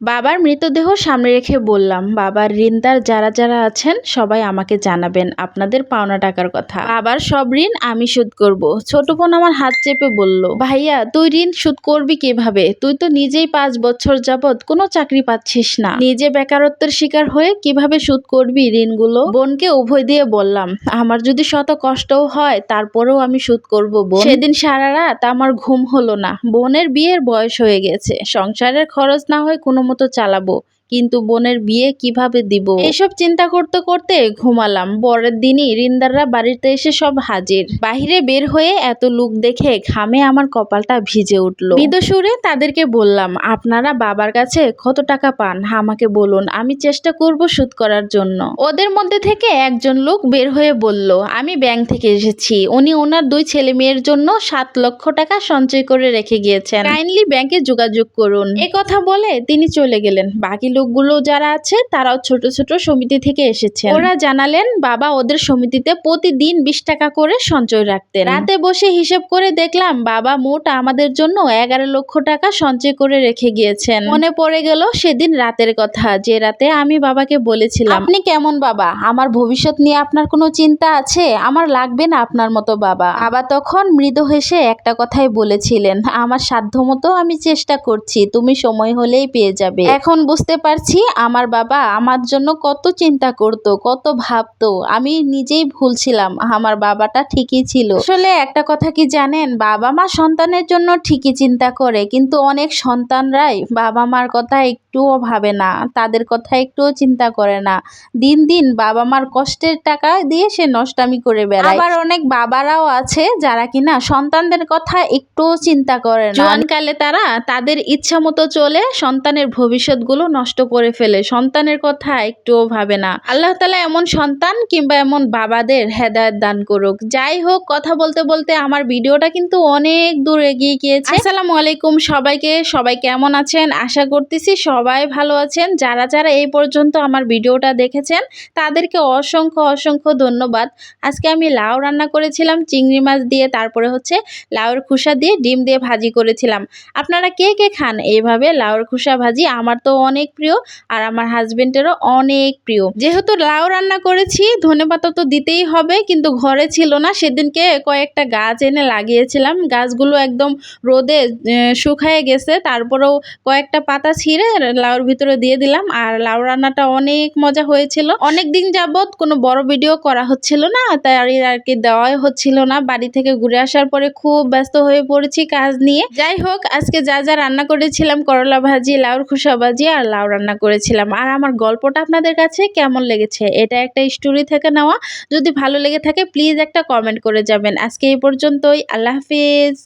বাবার মৃতদেহ সামনে রেখে বললাম বাবার ঋণদার যারা যারা আছেন সবাই আমাকে জানাবেন, আপনাদের পাওনা টাকার কথা। বাবার সব ঋণ আমি শোধ করব। ছোট বোন আমার হাত চেপে বলল, ভাইয়া, তুই ঋণ শোধ করবি কীভাবে? তুই তো নিজেই পাঁচ বছর যাবৎ কোনো চাকরি পাচ্ছিস না। নিজে বেকারত্বের শিকার হয়ে কীভাবে শোধ করবি ঋণগুলো? বোনকে উভয় দিয়ে বললাম, আমার যদি শত কষ্টও হয়, তারপরেও আমি শোধ করব, বোন। সেদিন সারা রাত আমার ঘুম হলো না। বোনের বিয়ের বয়স হয়ে গেছে। সংসারের খরচ না হয় কোনো মতো চালাবো। কিন্তু বোনের বিয়ে কীভাবে দিব? এসব চিন্তা করতে করতে ঘুমালাম। পরের দিনই রিন্দাররা বাড়িতে এসে সব হাজির। বাহিরে বের হয়ে এত লুক দেখে ঘামে আমার কপালটা ভিজে উঠল। মৃদু সুরে তাদেরকে বললাম, আপনারা বাবার কাছে কত টাকা পান? আমাকে বলুন, আমি চেষ্টা করব সুদ করার জন্য। ওদের মধ্যে থেকে একজন লোক বের হয়ে বলল, আমি ব্যাংক থেকে এসেছি। উনি ওনার দুই ছেলে মেয়ের জন্য সাত লক্ষ টাকা সঞ্চয় করে রেখে গিয়েছেন। কাইন্ডলি ব্যাংকে যোগাযোগ করুন। এ কথা বলে তিনি চলে গেলেন। বাকি লোকগুলো যারা আছে, তারাও ছোট ছোট সমিতি থেকে এসেছে ওরা জানালেন, বাবা ওদের সমিতিতে প্রতিদিন বিশ টাকা করে সঞ্চয় রাখতেন। রাতে বসে হিসেব করে দেখলাম, বাবা মোট আমাদের জন্য এগারো লক্ষ টাকা সঞ্চয় করে রেখে গিয়েছেন। মনে পড়ে গেল সেদিন রাতের কথা, যে রাতে আমি বাবাকে বলেছিলাম, আপনি কেমন বাবা? আমার ভবিষ্যৎ নিয়ে আপনার কোনো চিন্তা আছে? আমার লাগবে না আপনার মতো বাবা। বাবা তখন মৃদু হেসে একটা কথাই বলেছিলেন, আমার সাধ্য মতো আমি চেষ্টা করছি, তুমি সময় হলেই পেয়ে যাবে। এখন বুঝতে পারছি, আমার বাবা আমার জন্য কত চিন্তা করত, কত ভাবতো। আমি নিজেই ভুল ছিলাম, আমার বাবাটা ঠিকই ছিল। আসলে একটা কথা কি জানেন, বাবা মা সন্তানের জন্য ঠিকই চিন্তা করে, কিন্তু অনেক সন্তানরাই বাবা মার কথা একটুও ভাবে না, তাদের কথা একটুও চিন্তা করে না। দিন দিন বাবা মার কষ্টের টাকা দিয়ে সে নষ্টামি করে বেড়ায়। আবার অনেক বাবারাও আছে যারা কিনা সন্তানদের কথা একটুও চিন্তা করে না। জোয়ানকালে তারা তাদের ইচ্ছা মতো চলে সন্তানের ভবিষ্যৎগুলো নষ্ট করে ফেলে। সন্তানের কথা একটুও ভাবে না। আল্লাহ তালা এমন সন্তান কিংবা এমন বাবাদের হেদায়ত দান করুক। যাই হোক, কথা বলতে বলতে আমার ভিডিওটা কিন্তু অনেক দূর এগিয়ে গিয়েছে। আসসালামু আলাইকুম সবাইকে। সবাই কেমন আছেন? আশা করতেছি সবাই ভালো আছেন। যারা যারা এই পর্যন্ত আমার ভিডিওটা দেখেছেন, তাদেরকে অসংখ্য অসংখ্য ধন্যবাদ। আজকে আমি লাউ রান্না করেছিলাম, চিংড়ি মাছ দিয়ে, তারপরে হচ্ছে লাউয়ের খোসা দিয়ে ডিম দিয়ে ভাজি করেছিলাম। আপনারা কে কে খান? এইভাবে লাউয়ের খোসা ভাজি আমার তো অনেক প্রিয় আর আমার হাজবেন্ডেরও অনেক প্রিয়। যেহেতু লাউ রান্না করেছি ধনেপাতা তো দিতেই হবে, কিন্তু ঘরে ছিল না। সেদিনকে কয়েকটা গাছ এনে লাগিয়েছিলাম। গাছগুলো একদম রোদে শুকায় গেছে। তারপরেও কয়েকটা পাতা ছিঁড়ে লাউর ভিতরে দিয়ে দিলাম। আর লাউ রান্নাটা অনেক মজা হয়েছিল। অনেক দিন যাবৎ কোনো বড় ভিডিও করা হচ্ছিল না, তাই আর কি দেওয়াই হচ্ছিল না। বাড়ি থেকে ঘুরে আসার পরে খুব ব্যস্ত হয়ে পড়েছি কাজ নিয়ে। যাই হোক, আজকে যা যা রান্না করেছিলাম, করলা ভাজি, লাউর খোসা ভাজি আর লাউ রান্না করেছিলাম। আর আমার গল্পটা আপনাদের কাছে কেমন লেগেছে? এটা একটা স্টোরি থেকে নেওয়া। যদি ভালো লেগে থাকে প্লিজ একটা কমেন্ট করে যাবেন। আজকে এই পর্যন্তই। আল্লাহ হাফিজ।